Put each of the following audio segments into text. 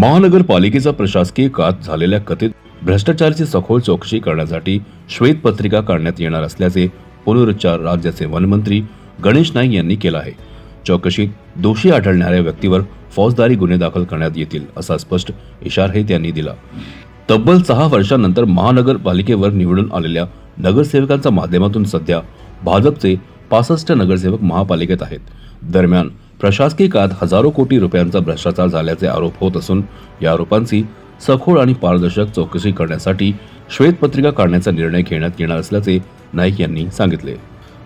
महानगरपालिकेचा प्रशासकीय कात झालेल्या कथित भ्रष्टाचाराची सखोल चौकशी करण्यासाठी श्वेतपत्रिका काढण्यात येणार असल्याचे पुनरुच्चार राज्याचे वनमंत्री गणेश नाईक यांनी केला आहे. चौकशीत दोषी आढळणाऱ्या व्यक्तीवर फौजदारी गुन्हे दाखल करण्यात येतील असा स्पष्ट इशाराही त्यांनी दिला. तब्बल सहा वर्षांनंतर महानगरपालिकेवर निवडून आलेल्या नगरसेवकांच्या माध्यमातून सध्या भाजपचे पासष्ट नगरसेवक महापालिकेत आहेत. दरम्यान प्रशासकीय काळात हजारो कोटी रुपयांचा भ्रष्टाचार झाल्याचे आरोप होत असून या आरोपांची सखोल आणि पारदर्शक चौकशी करण्यासाठी श्वेतपत्रिका काढण्याचा निर्णय घेण्यात येणार असल्याचे नाईक यांनी सांगितले.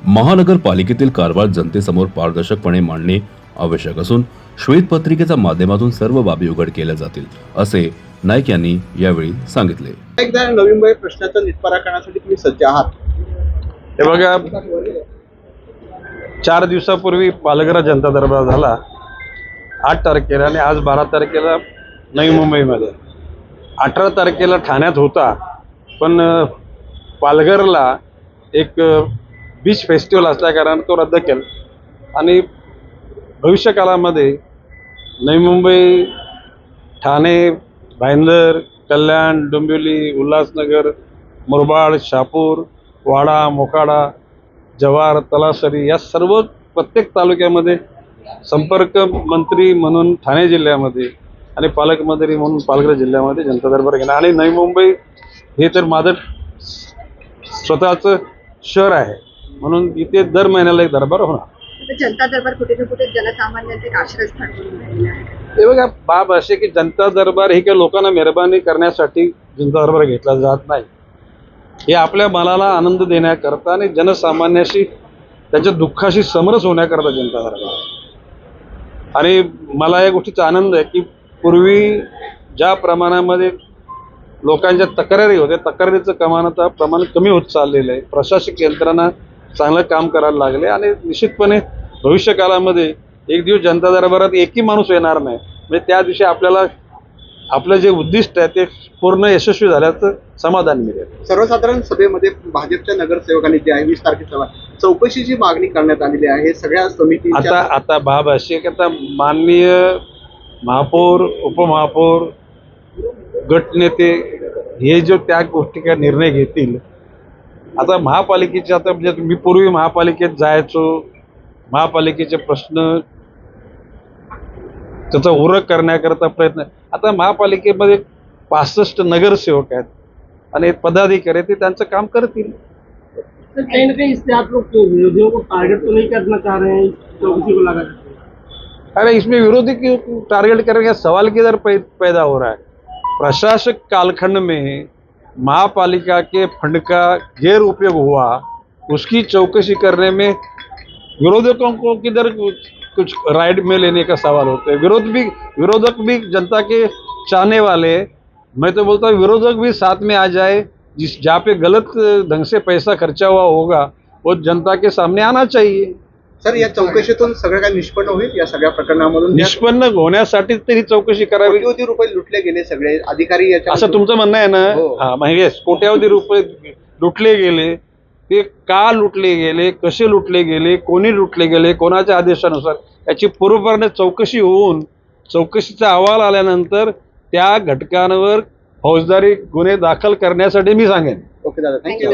महानगरपालिकेतील कारभार जनतेसमोर पारदर्शकपणे मांडणे आवश्यक असून श्वेतपत्रिकेच्या माध्यमातून सर्व बाबी उघड केल्या जातील असे नाईक यांनी यावेळी सांगितले. एकदा नवी मुंबई प्रश्नाचा निटपारा करण्यासाठी तुम्ही सज्ज आहात. हे बघा चार दिवसापूर्वी पालघर जनता दरबार झाला. आठ तारखेला आणि आज बारा तारखेला नवी मुंबईमध्ये. अठरा तारखेला ठाण्यात होता. पण पालघरला एक बीच फेस्टिवल असल्याकारण तो रद्द केला. आणि भविष्यकालामध्ये नवी मुंबई ठाणे भाईंदर कल्याण डोंबिवली उल्हासनगर मुरबाड शहापूर वाडा मोकाडा जव्हार तलासरी या सर्व प्रत्येक तालुक्यामध्ये संपर्क मंत्री म्हणून ठाणे जिल्ह्यामध्ये आणि पालकमंत्री म्हणून पालघर जिल्ह्यामध्ये जनता दरबार घेणार. आणि नवी मुंबई हे तर माझं स्वतःचं शहर आहे. म्हणून इथे दर महिन्याला एक दरबार होणार. जनता दरबार कुठे ना कुठे जनसामान्यांचे बघा बाब असे की जनता दरबार हे काही लोकांना मेहरबानी करण्यासाठी जनता दरबार घेतला जात नाही. हे आपल्या मनाला आनंद देण्याकरता आणि जनसामान्याशी त्यांच्या दुःखाशी समरस होण्याकरता जनता दरबार आणि मला या गोष्टीचा आनंद आहे की पूर्वी ज्या प्रमाणामध्ये लोकांच्या तक्रारी होत्या तक्रारीचं कमान आता प्रमाण कमी होत चाललेलं आहे. प्रशासक यंत्रणा चांगलं काम करायला लागले आणि निश्चितपणे भविष्यकालामध्ये एक दिवस जनता दरबारात एकही माणूस येणार नाही. म्हणजे त्या दिवशी आपल्याला आपलं जे उद्दिष्ट आहे ते पूर्ण यशस्वी झाल्याचं समाधान मिळेल. सर्वसाधारण सभेमध्ये भाजपच्या नगरसेवकांनी जे आहे वीस तारखेला चौकशीची मागणी करण्यात आलेली आहे सगळ्या समितीच्या आता आता बाब अशी की आता माननीय महापौर उपमहापौर गटनेते हे जो त्या गोष्टी काय निर्णय घेतील आता महापालिकेचे आता म्हणजे मी पूर्वी महापालिकेत जायचो महापालिकेचे प्रश्न त्याचा उरक करण्याकरता प्रयत्न. आता महापालिकेमध्ये पासष्ट नगरसेवक आहेत. आणि पदाधिकारी ते त्यांचं काम करतील. सर कहीं ना कहीं इससे आप लोग तो विरोधियों को टारगेट तो नहीं करना चाह रहे हैं चौकसी को लगा करके अरे इसमें विरोधी क्यों टारगेट करने का सवाल किधर पैदा हो रहा है? प्रशासक कालखंड में महापालिका के फंड का गैर उपयोग हुआ उसकी चौकसी करने में विरोधकों को किधर कुछ- राइट में लेने का सवाल होता है? विरोध भी विरोधक भी जनता के चाहने वाले मैं तो बोलता हूँ विरोधक भी साथ में आ जाए जिस जहाँ पे गलत ढंग से पैसा खर्चा हुआ होगा वो जनता के सामने आना चाहिए। सर या चौकशीतून सगळं काय निष्पन्न होईल? या सगळ्या प्रकरणामधून? निष्पन्न होण्यासाठी तरी चौकशी करावी. कोट्यवधी रुपये लुटले गेले सगळे अधिकारी याच्या असं तुमचं म्हणणं आहे ना? हो. हा येस कोट्यावधी रुपये लुटले गेले. ते का लुटले गेले कसे लुटले गेले कोणी लुटले गेले कोणाच्या आदेशानुसार याची पूर्वपणे चौकशी होऊन चौकशीचा अहवाल आल्यानंतर त्या घटकांवर फौजदारी गुन्हे दाखल करण्यासाठी मी सांगेन. ओके दादा थँक्यू